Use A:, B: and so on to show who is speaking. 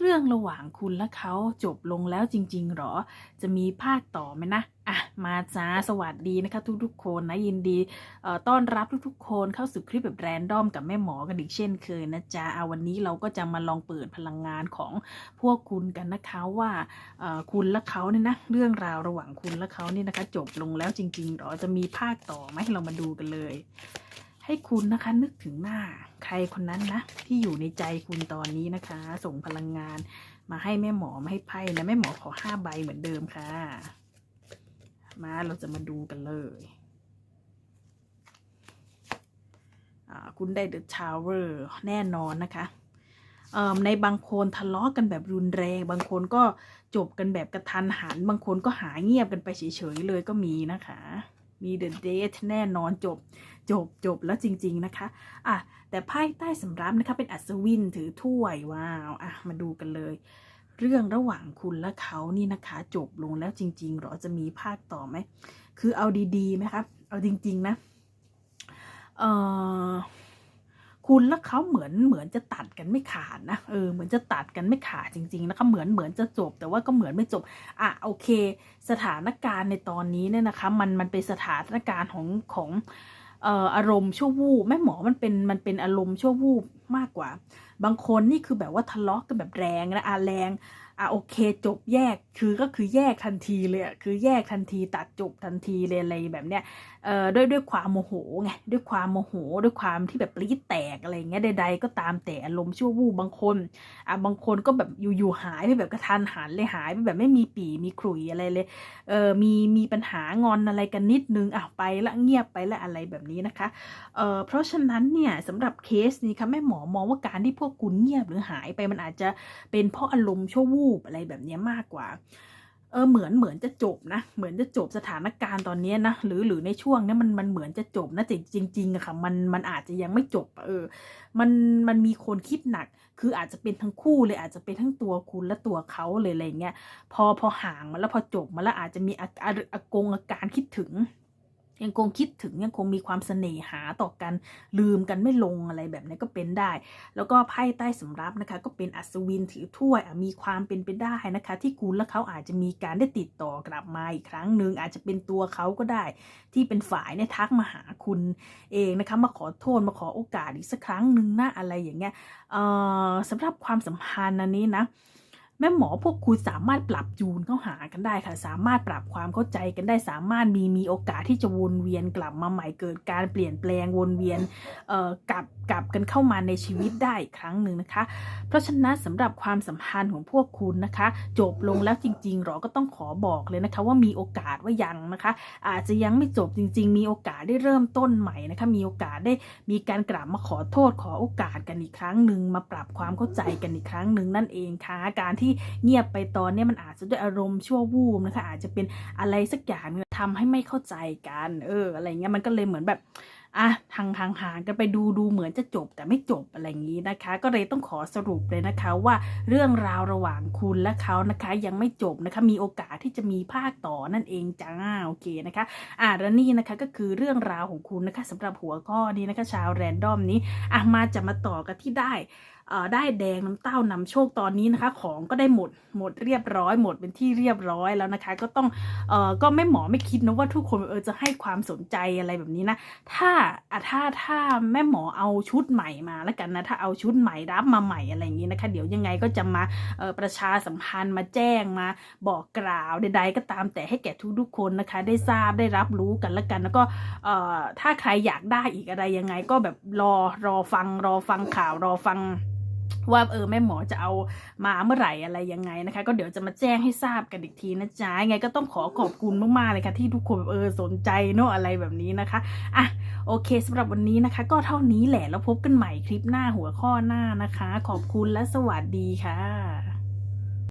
A: เรื่องระหว่างคุณและเขาจบลงแล้วจริง ๆ หรอ จะมีภาคต่อไหมนะ อะ มาจ้า สวัสดีนะคะ ทุกๆ คนนะ ยินดีต้อนรับทุกๆ คนเข้าสู่คลิปแบบแรนดอมกับแม่หมอกันอีกเช่นเคยนะจ๊ะเอาวันนี้เราก็จะมาลองเปิดพลังงานของพวกคุณกันนะคะว่าคุณและเขาเนี่ยนะ เรื่องราวระหว่างคุณและเขานี่นะคะ จบลงแล้วจริง ๆ หรอ จะมีภาคต่อไหมเรามาดูกันเลย ให้คุณนะคะนึกถึงหน้า ใครคนนั้นนะ ที่อยู่ในใจคุณตอนนี้นะคะ ส่งพลังงานมาให้แม่หมอมาให้ไพ่นะแม่หมอขอห้าใบเหมือนเดิมค่ะ มาเราจะมาดูกันเลยคุณได้เดอะทาวเวอร์แน่นอนนะคะในบางคนทะเลาะกันแบบรุนแรง บางคนก็จบกันแบบกระทันหัน บางคนก็หายเงียบกันไปเฉยๆเลยก็มีนะคะ มีเดอะเดทแน่นอนจบ จบจบแล้วจริง ๆนะคะอะแต่ไพ่ใต้สำรับนะคะ เป็นอัศวินถือถ้วยว้าวอะมาดูกันเลย เรื่องระหว่างคุณและเขานี่นะคะ จบลงแล้วจริง ๆ หรอจะมีภาคต่อไหม คือเอาดีๆไหมครับเอาจริง ๆ นะ เออ คุณและเขาเหมือนเหมือนจะตัดกันไม่ขาดนะเออเหมือนจะตัดกันไม่ขาดจริง ๆ นะคะเหมือนเหมือนจะจบ แต่ว่าก็เหมือนไม่จบอะโอเค สถานการณ์ในตอนนี้เนี่ยนะคะ มันมันเป็นสถานการณ์ของของเอ่ออารมณ์ชั่ววูบแม่หมอมันเป็นมันเป็นอารมณ์ชั่ววูบมากกว่า บางคนนี่คือแบบว่าทะเลาะกันแบบแรงนะอะแรง อะโอเคจบแยกคือก็คือแยกทันทีเลยอะคือแยกทันทีตัดจบทันทีเลยอะไรแบบเนี้ยเอ่อด้วยด้วยความโมโหไงด้วยความโมโหด้วยความที่แบบปรี๊ดแตกอะไรเงี้ยใดๆก็ตามแต่อารมณ์ชั่ววูบบางคนอะบางคนก็แบบอยู่ๆหายไปแบบกระทันหันเลยหายไปแบบไม่มีปีมีขลุ่ยอะไรเลยเอ่อมีมีปัญหางอนอะไรกันนิดนึงอะไปละเงียบไปละอะไรแบบนี้นะคะเอ่อเพราะฉะนั้นเนี่ยสำหรับเคสนี้ค่ะแม่หมอมองว่าการที่พวกคุณเงียบหรือหายไปมันอาจจะเป็นเพราะอารมณ์ชั่ววูบอะไรแบบนี้มากกว่า เออเหมือนเหมือนจะจบนะ เหมือนจะจบสถานการณ์ตอนนี้นะ หรือหรือในช่วงนี้มันมันเหมือนจะจบนะแต่จริงๆอะค่ะ มันมันอาจจะยังไม่จบ เออ มันมันมีคนคิดหนัก คืออาจจะเป็นทั้งคู่เลยอาจจะเป็นทั้งตัวคุณและตัวเขาเลยอะไรเงี้ย พอพอห่างมาแล้วพอจบมาแล้วอาจจะมีอากงอาการคิดถึง ยังคงคิดถึงยังคงมีความเสน่หาต่อกันลืมกันไม่ลงอะไรแบบนี้ก็เป็นได้ แล้วก็ไพ่ใต้สำรับนะคะ ก็เป็นอัศวินถือถ้วยมีความเป็นไปได้นะคะ ที่คุณและเขาอาจจะมีการได้ติดต่อกลับมาอีกครั้งหนึ่งอาจจะเป็นตัวเขาก็ได้ ที่เป็นฝ่ายเนี่ยทักมาหาคุณเองนะคะมาขอโทษมาขอโอกาสอีกสักครั้งหนึ่งนะอะไรอย่างเงี้ยสำหรับความสัมพันธ์อันนี้นะ แม่หมอพวกคุณสามารถปรับจูนเข้าหากันได้ค่ะ สามารถปรับความเข้าใจกันได้ สามารถมีมีโอกาสที่จะวนเวียนกลับมาใหม่เกิดการเปลี่ยนแปลงวนเวียนเอ่อกลับกลับกันเข้ามาในชีวิตได้อีกครั้งหนึ่งนะคะ เพราะฉะนั้นสำหรับความสัมพันธ์ของพวกคุณนะคะ จบลงแล้วจริงๆหรอก็ต้องขอบอกเลยนะคะ ว่ามีโอกาสว่ายังนะคะ อาจจะยังไม่จบจริง ๆ มีโอกาสได้เริ่มต้นใหม่นะคะ มีโอกาสได้มีการกลับมาขอโทษขอโอกาสกันอีกครั้งหนึ่งมาปรับความเข้าใจกันอีกครั้งหนึ่งนั่นเองค่ะการที่เงียบไปตอนนี้มันอาจจะด้วยอารมณ์ชั่ววูบนะคะ อาจจะเป็นอะไรสักอย่างหนึ่งทำให้ไม่เข้าใจกัน เออ อะไรเงี้ยมันก็เลยเหมือนแบบอะทางทางหางกันไปดูดูเหมือนจะจบแต่ไม่จบอะไรอย่างนี้นะคะ ก็เลยต้องขอสรุปเลยนะคะว่าเรื่องราวระหว่างคุณและเขานะคะ ยังไม่จบนะคะ มีโอกาสที่จะมีภาคต่อนั่นเองจ้าโอเคนะคะ อะแล้วนี่นะคะก็คือเรื่องราวของคุณนะคะสำหรับหัวข้อนี้นะคะ ชาวแรนดอมนี้อะมาจะมาต่อกันที่ได้ ได้แดงน้ำเต้านำโชคตอนนี้นะคะ ของก็ได้หมดหมดเรียบร้อย หมดเป็นที่เรียบร้อยแล้วนะคะ ก็ต้องเออก็ไม่หมอไม่คิดนะว่าทุกคนเออจะให้ความสนใจอะไรแบบนี้นะ ถ้าอะถ้าถ้าแม่หมอเอาชุดใหม่มาแล้วกันนะถ้าเอาชุดใหม่รับมาใหม่อะไรอย่างนี้นะคะ เดี๋ยวยังไงก็จะมาเออประชาสัมพันธ์มาแจ้งมาบอกกล่าวใด ๆ ก็ตามแต่ให้แก่ทุกๆคนนะคะ ได้ทราบได้รับรู้กันแล้วกันแล้วก็เออถ้าใครอยากได้อีกอะไรยังไงก็แบบรอรอฟังรอฟังข่าวรอฟัง ว่าเออแม่หมอจะเอามาเมื่อไหร่อะไรยังไงนะคะ ก็เดี๋ยวจะมาแจ้งให้ทราบกันอีกทีนะจ๊ะยังไงก็ต้องขอขอบคุณมากๆเลยค่ะ ที่ทุกคนเออสนใจเนอะอะไรแบบนี้นะคะอะโอเคสำหรับวันนี้นะคะ ก็เท่านี้แหละแล้วพบกันใหม่คลิปหน้าหัวข้อหน้านะคะ ขอบคุณและสวัสดีค่ะ